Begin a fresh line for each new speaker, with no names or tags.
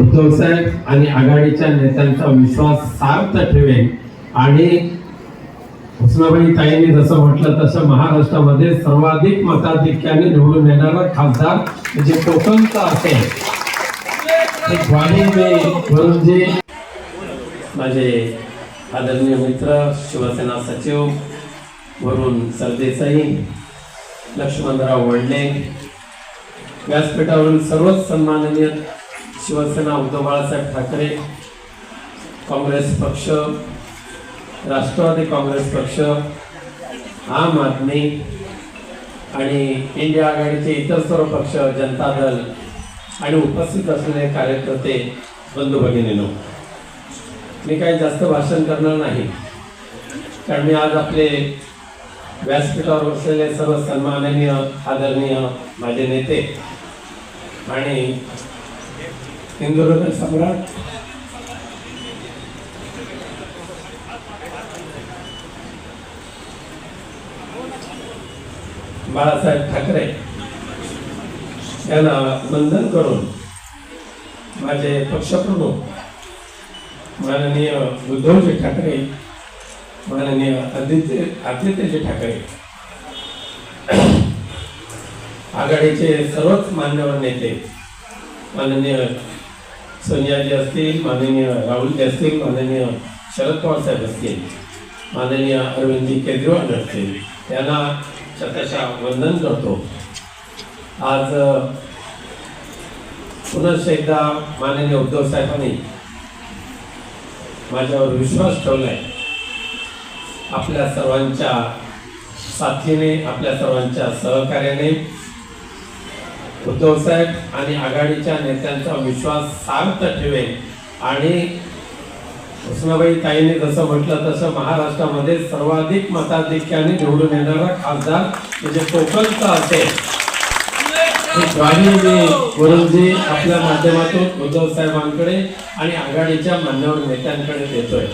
उद्धव साहेब आणि आघाडीच्या नेत्यांचा विश्वास सार्थ ठेवेन. आणि हुसनाबाई ताईंनी जसं म्हटलं तसं महाराष्ट्रामध्ये सर्वाधिक मताधिक्याने निवडून येणारा खासदार म्हणजे कोकणचा असेल. ही माझे आदरणीय मित्र शिवसेना सचिव वरुण सरदेसाई लक्ष्मणराव वडले व्यासपीठावरील सर्वच सन्माननीय शिवसेना उद्धव बाळासाहेब ठाकरे काँग्रेस पक्ष राष्ट्रवादी काँग्रेस पक्ष आम आदमी आणि इंडिया आघाडीचे इतर सर्व पक्ष जनता दल आणि उपस्थित असलेले कार्यकर्ते बंधू भगिनीनो. मी काही जास्त भाषण करणार नाही. कारण मी आज आपले व्यासपीठावर बसलेले सर्व सन्माननीय आदरणीय माझे नेते आणि हिंदुहृदय सम्राट. बाळासाहेब ठाकरे यांना वंदन करून माझे पक्षप्रमुख माननीय उद्धवजी ठाकरे माननीय आदित्य आदित्यजी ठाकरे. आघाडीचे सर्वच मान्यवर नेते माननीय सोनियाजी असतील माननीय राहुलजी असतील माननीय शरद पवार साहेब असतील माननीय अरविंदजी केजरीवाल असतील त्यांना शतशा वंदन करतो. आज अ, पुन्हा एकदा माननीय उद्धव साहेबांनी माझ्यावर विश्वास ठेवलाय. आपल्या सर्वांच्या साथीने आपल्या सर्वांच्या सहकार्याने उद्धव साहेब आणि आघाडीच्या नेत्यांचा विश्वास सार्थ ठेवेल आणि उस्माबाई ताईंनी जसं म्हटलं तसं महाराष्ट्रामध्ये सर्वाधिक मताधिक्याने निवडून येणारा खासदार म्हणजे कोकणचा असेल. गुरुजी आपल्या माध्यमातून उद्धव साहेबांकडे आणि आघाडीच्या मान्यवर नेत्यांकडे देतोय.